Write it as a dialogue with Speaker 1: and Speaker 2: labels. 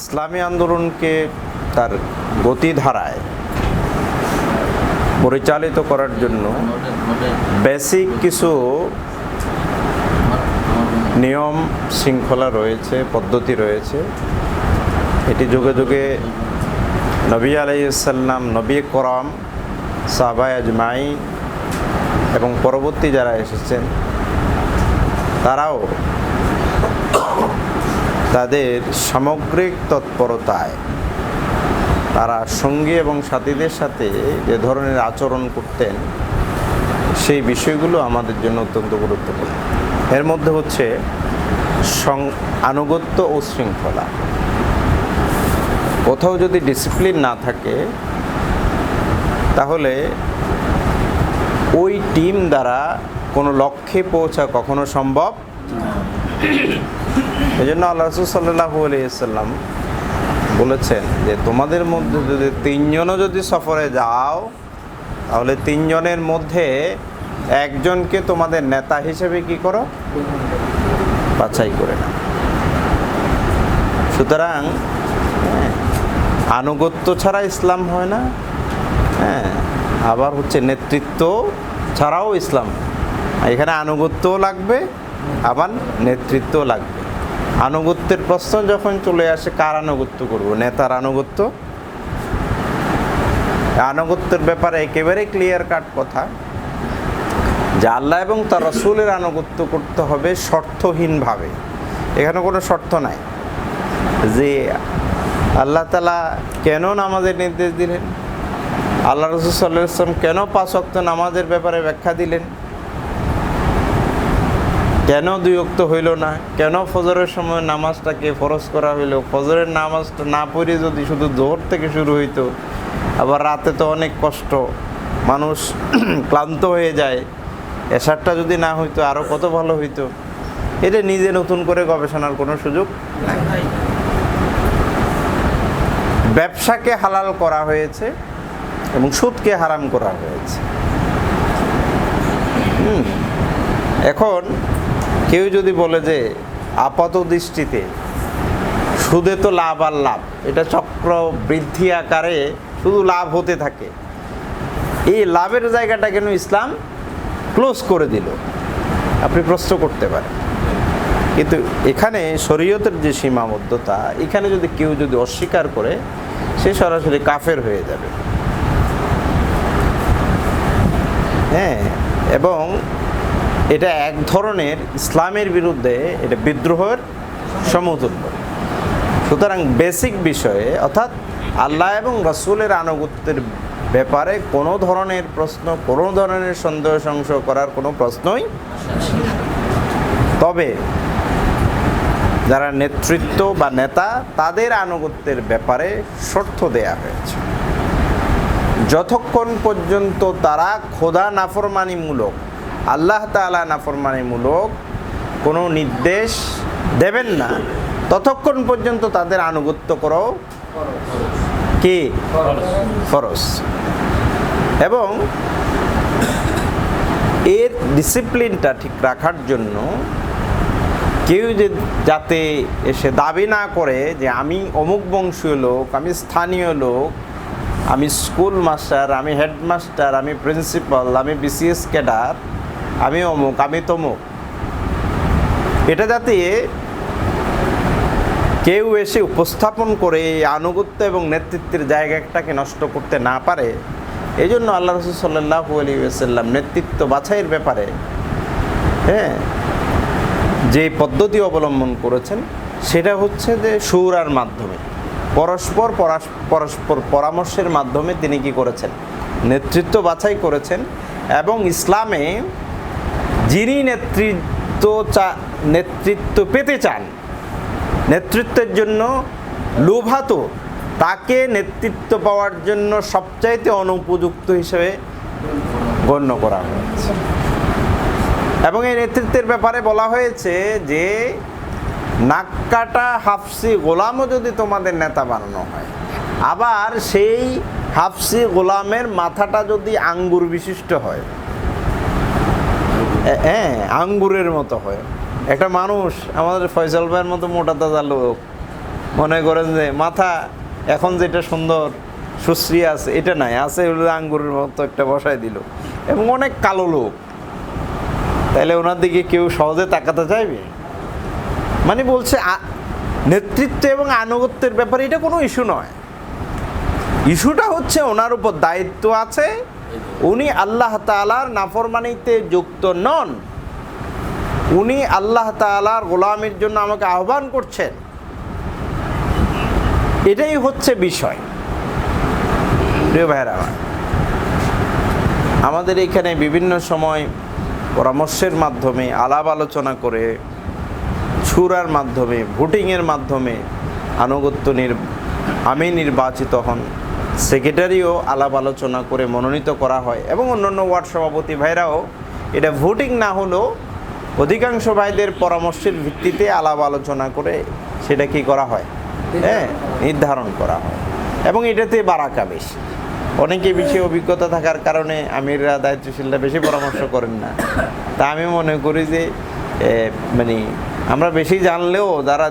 Speaker 1: ইসলামী আন্দোলনকে তার গতিধারায় পরিচালিত করার জন্য বেসিক কিছু নিয়ম শৃঙ্খলা রয়েছে, পদ্ধতি রয়েছে। এটি যুগে যুগে নবী আলাইসাল্লাম নবী করম সাহাবাই আজমাই এবং পরবর্তী যারা এসেছেন, তারাও তাদের সামগ্রিক তৎপরতায়। তারা সঙ্গী এবং সাথীদের সাথে যে ধরনের আচরণ করতেন, সেই বিষয়গুলো আমাদের জন্য অত্যন্ত গুরুত্বপূর্ণ। এর মধ্যে হচ্ছে আনুগত্য ও শৃঙ্খলা। কোথাও যদি ডিসিপ্লিন না থাকে, তাহলে ওই টিম দ্বারা কোনো লক্ষ্যে পৌঁছা কখনো সম্ভব এই জন্য আল্লাহ রসুল সাল্লাহ আলিয়াল্লাম বলেছেন যে তোমাদের মধ্যে যদি তিনজনও যদি সফরে যাও তাহলে তিনজনের মধ্যে একজনকে তোমাদের নেতা হিসেবে কি করো? বাছাই করে না সুতরাং হ্যাঁ, আনুগত্য ছাড়া ইসলাম হয় না। হ্যাঁ আবার হচ্ছে নেতৃত্ব ছাড়াও ইসলাম। এখানে আনুগত্যও লাগবে আবার নেতৃত্বও লাগবে। আনুগত্যের প্রশ্ন যখন চলে আসে, কার আনুগত্য করব? নেতার আনুগত্য? আনুগত্যের ব্যাপারে একেবারে ক্লিয়ার কাট কথা। যে আল্লাহ এবং তার রসুলের আনুগত্য করতে হবে শর্তহীনভাবে। এখানে কোনো শর্ত নাই। যে আল্লাহ তালা কেন নামাজের নির্দেশ দিলেন? আল্লাহ রসুল সাল্লাহ ইসলাম কেন পাঁচ অক্ত নামাজের ব্যাপারে ব্যাখ্যা দিলেন? কেন দুই অক্ত হইল না? কেন ফজরের সময় নামাজটাকে ফরজ করা হইল? ফজরের নামাজটা না পড়ে যদি শুধু জোর থেকে শুরু হইতো, আবার রাতে তো অনেক কষ্ট, মানুষ ক্লান্ত হয়ে যায়। এসারটা যদি না হইতো আরও কত ভালো হইতো? এটা নিজে নতুন করে গবেষণার কোনো সুযোগ ব্যবসাকে হালাল করা হয়েছে এবং সুদকে হারাম করা হয়েছে। এখন কেউ যদি বলে যে আপাত দৃষ্টিতে সুদে তো লাভ আর লাভ, এটা চক্র বৃদ্ধি আকারে শুধু লাভ হতে থাকে। এই লাভের জায়গাটা কেন ইসলাম ক্লোজ করে দিল? আপনি প্রশ্ন করতে পারেন। কিন্তু এখানে শরীয়তের যে সীমাবদ্ধতা, এখানে যদি কেউ যদি অস্বীকার করে, সে সরাসরি কাফের হয়ে যাবে। হ্যাঁ এবং এটা এক ধরনের ইসলামের বিরুদ্ধে এটা বিদ্রোহের সমতুল্য। সুতরাং বেসিক বিষয়ে, অর্থাৎ আল্লাহ এবং রসুলের আনুগত্যের ব্যাপারে কোনো ধরনের প্রশ্ন, কোনো ধরনের সন্দেহ সংশয় করার কোনো প্রশ্নই তবে যারা নেতৃত্ব বা নেতা, তাদের আনুগত্যের ব্যাপারে শর্ত দেয়া হয়েছে। যতক্ষণ পর্যন্ত তারা খোদা নাফরমানিমূলক আল্লাহ তালা নাফরমানিমূলক কোনো নির্দেশ দেবেন না। ততক্ষণ পর্যন্ত তাদের আনুগত্য করো। কি? ফরজ। এবং এর ডিসিপ্লিনটা ঠিক রাখার জন্য কেউ যে যাতে এসে দাবি না করে যে আমি অমুক বংশীয় লোক, আমি স্থানীয় লোক, আমি স্কুল মাস্টার আমি হেডমাস্টার আমি প্রিন্সিপাল আমি বিসিএস ক্যাডার আমি অমুক, আমি তমুক। এটা যাতে কেউ এসে উপস্থাপন করে এই আনুগত্য এবং নেতৃত্বের জায়গাটাকে নষ্ট করতে না পারে এই জন্য আল্লাহ রসুল সাল্লাহ আলী সাল্লাম নেতৃত্ব বাছাইয়ের ব্যাপারে হ্যাঁ যে পদ্ধতি অবলম্বন করেছেন, সেটা হচ্ছে যে সুরার মাধ্যমে, পরস্পর পরস্পর পরামর্শের মাধ্যমে তিনি কি করেছেন? নেতৃত্ব বাছাই করেছেন এবং ইসলামে যিনি নেতৃত্ব চা, নেতৃত্ব পেতে চান, নেতৃত্বের জন্য লোভাতো, তাকে নেতৃত্ব পাওয়ার জন্য সবচাইতে অনুপযুক্ত হিসেবে গণ্য করা হয়েছে। এবং এই নেতৃত্বের ব্যাপারে বলা হয়েছে যে, নাক্কাটা হাফসি গোলামও যদি তোমাদের নেতা বানানো হয়, আবার সেই হাফসি গোলামের মাথাটা যদি আঙ্গুর বিশিষ্ট হয় হ্যাঁ আঙ্গুরের মতো হয়। একটা মানুষ আমাদের ফয়সাল ভাইয়ের মতো মোটা তাজা লোক, মনে করেন যে মাথা এখন যেটা সুন্দর, সুশ্রী আছে, এটা নাই, আছে আঙ্গুরের মতো একটা বসায় দিল। এবং অনেক কালো লোক। তাহলে ওনার দিকে কেউ সহজে তাকাতে চাইবে? মানে বলছে নেতৃত্ব এবং আনুগত্যের ব্যাপারে এটা কোনো ইস্যু নয়। ইস্যুটা হচ্ছে ওনার উপর দায়িত্ব আছে উনি আল্লাহ তালার নাফরমানিতে যুক্ত নন। উনি আল্লাহ তালার গোলামের জন্য আমাকে আহ্বান করছেন। এটাই হচ্ছে বিষয়। প্রিয় ভাইরা আমাদের এখানে বিভিন্ন সময় পরামর্শের মাধ্যমে, আলাপ আলোচনা করে ছুরার মাধ্যমে, ভোটিংয়ের মাধ্যমে আনুগত্য নির আমি নির্বাচিত হন। সেক্রেটারিও আলাপ আলোচনা করে মনোনীত করা হয় এবং অন্যান্য ওয়ার্ড সভাপতি ভাইরাও এটা ভোটিং না হলেও অধিকাংশ ভাইদের পরামর্শের ভিত্তিতে আলাপ আলোচনা করে সেটা কি করা হয়? হ্যাঁ নির্ধারণ করা হয়। এবং এটাতে বারাকা বেশি। অনেকে বেশি অভিজ্ঞতা থাকার কারণে আমিররা দায়িত্বশীলরা বেশি পরামর্শ করেন না। তা আমি মনে করি যে মানে আমরা বেশি জানলেও যারা